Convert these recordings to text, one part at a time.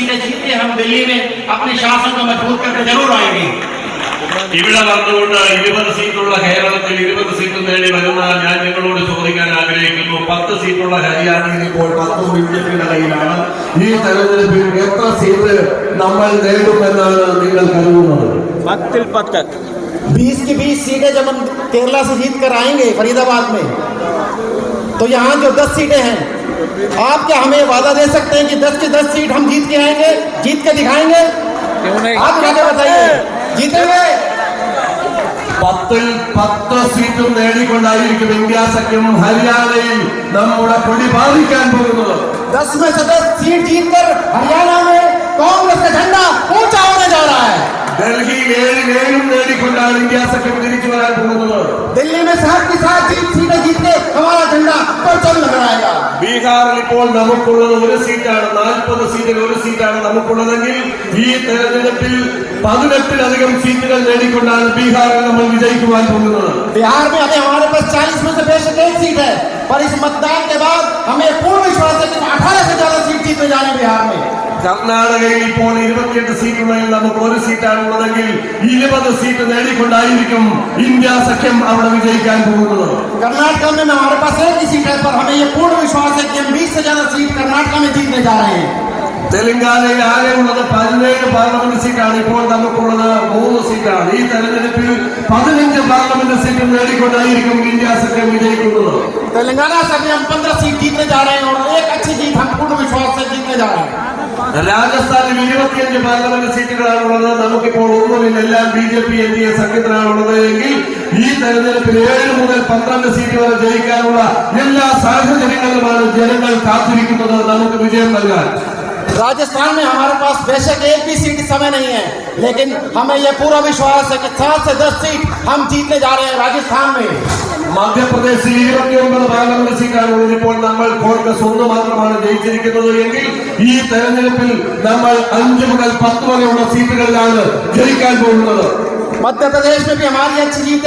جب ہمرا سے جیت کر آپ کیا ہمیں وعدہ دے سکتے ہیں کہ دس کے دس سیٹ ہم جیت کے آئیں گے جیت کے دکھائیں گے دس میں ستر سیٹ جیت کر ہریا میں کاگریس ہمارا جھنڈا پروچ لگ رہا ہے ബീഹാറിൽ ഇപ്പോൾ നമുക്കുള്ളത് ഒരു സീറ്റാണ് നാൽപ്പത് സീറ്റിൽ ഒരു സീറ്റാണ് നമുക്കുള്ളതെങ്കിൽ ഈ തെരഞ്ഞെടുപ്പിൽ പതിനെട്ടിലധികം സീറ്റുകൾ നേടിക്കൊണ്ടാണ് ബീഹാറിൽ നമ്മൾ വിജയിക്കുവാൻ പോകുന്നത് കർണാടകയിൽ ഇപ്പോൾ ഇരുപത്തിയെട്ട് സീറ്റുകളിൽ നമുക്ക് ഒരു സീറ്റാണ് ഉള്ളതെങ്കിൽ ഇരുപത് സീറ്റ് നേടിക്കൊണ്ടായിരിക്കും ഇന്ത്യ സഖ്യം അവിടെ വിജയിക്കാൻ പോകുന്നത് کرناٹکا میں ہمارے پاس ایک سیٹ ہے پر ہمیں یہ پورن وشواس ہے کہ ہم بیس سے زیادہ سیٹ کرناٹکا میں جیتنے جا رہے ہیں തെലങ്കാനയിൽ ആകെ ഉള്ളത് പതിനേഴ് പാർലമെന്റ് സീറ്റാണ് ഇപ്പോൾ നമുക്കുള്ളത് മൂന്ന് സീറ്റാണ് ഈ തെരഞ്ഞെടുപ്പിൽ പതിനഞ്ച് പാർലമെന്റ് സീറ്റ് നേടിക്കൊണ്ടായിരിക്കും ഇന്ത്യ സഖ്യം വിജയിക്കുന്നത് തെലങ്കാന സഖ്യം പന്ത്രണ്ട് സീറ്റ് ജീതने जा रहे हैं और एक अच्छी जीत हम पूर्ण विश्वास से जीतने जा रहे हैं جا سا جنگ راجستھان میں ہمارے پاس بے شک ایک سمے نہیں ہے لیکن ہمیں یہ پورا دس سیٹ ہم جیتنے جا رہے ہیں മധ്യപ്രദേശിൽ ഇരുപത്തിയൊമ്പത് പാർലമെന്റ് സീറ്റാണ് ഇപ്പോൾ നമ്മൾ കോൺഗ്രസ് ഒന്ന് മാത്രമാണ് ജയിച്ചിരിക്കുന്നത് എങ്കിൽ ഈ തെരഞ്ഞെടുപ്പിൽ നമ്മൾ അഞ്ചു മുതൽ പത്ത് വരെയുള്ള സീറ്റുകളിലാണ് ജയിക്കാൻ പോകുന്നത് मध्य प्रदेश में भी हमारी अच्छी जीत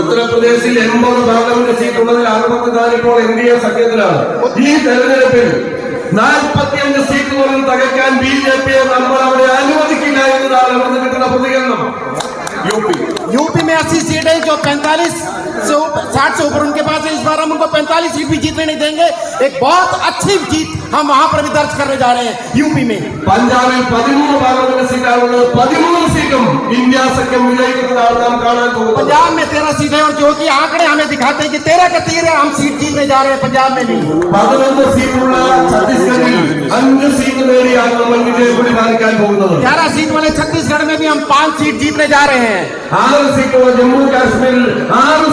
ഉത്തർപ്രദേശിൽ എൺപത് പാർലമെന്റ് സീറ്റുള്ളതിൽ അറുപത്തിനാല് ഇപ്പോൾ എൻ ഡി എ സഖ്യത്തിലാണ് ഈ തെരഞ്ഞെടുപ്പിൽ നാൽപ്പത്തിയഞ്ച് സീറ്റുകളിൽ തകർക്കാൻ ബി ജെ പി നമ്മൾ അവിടെ അനുവദിക്കില്ല എന്നതാണ് അവിടെ നിന്ന് കിട്ടുന്ന പ്രതികരണം യു പി യു പി മേസി സീറ്റ് जो पैंतालीस ساٹھ سے اوپر ان کے پاس ہے اس بار ہم ان کو پینتالیس سیٹ بھی جیتنے دیں گے ایک بہت اچھی جیت ہم وہاں پر بھی درج کرنے جا رہے ہیں ہیں میں میں پنجاب تیرہ اور جو آنکڑے ہمیں دکھاتے کہ تیرہ کا تیرہ ہم سیٹ جیتنے جا رہے ہیں پنجاب میں بھی گیارہ سیٹ والے چھتیس گھر میں بھی ہم پانچ سیٹ جیتنے جا رہے ہیں جموں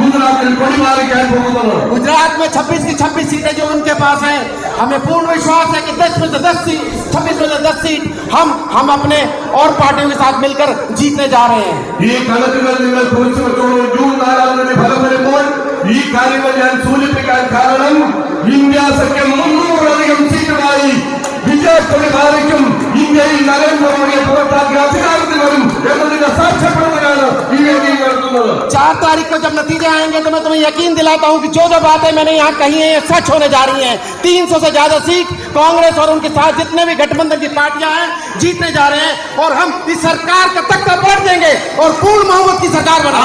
گجرات میں چار تاریخ کو جائیں تو میں تمہیں یقین دلاتا ہوں کہ جو جو باتیں میں نے یہاں کہی ہیں یہ سچ ہونے جا رہی ہیں تین سو سے زیادہ سیٹ کانگریس اور ان کے ساتھ جتنے بھی گٹھ بندھن کی پارٹیاں ہیں جیتنے جا رہے ہیں اور ہم اس سرکار کا تک تک بیٹھ دیں گے اور پورن محمد کی سرکار بنا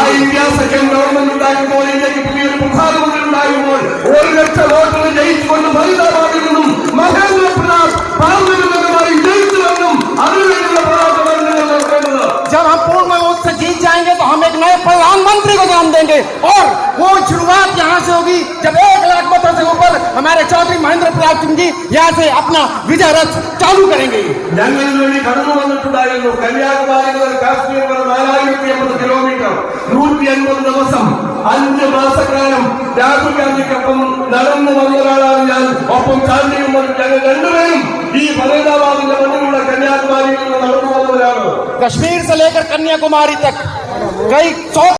گورنمنٹ گے اور وہ شروعات یہاں سے ہوگی جب ایک لاکھ بطر سے اوپر ہمارے چودھری مہندر پراب جی یہاں سے اپنا وجہ رتھ چالو کریں گے جنگل میں بھی کھڑنا ہوں جو ٹوڑا جنگل کلی آگا بھائی گزر کاسپیر پر مالا آئی اپنے پر کلومیٹر نور پی انگل پر دوسم انجے بار سکرانم جاتو کیا جی کپم نرم نمبر آلا آلا آلا اپن کشمیر سے لے کر کنیا کماری تک کئی سو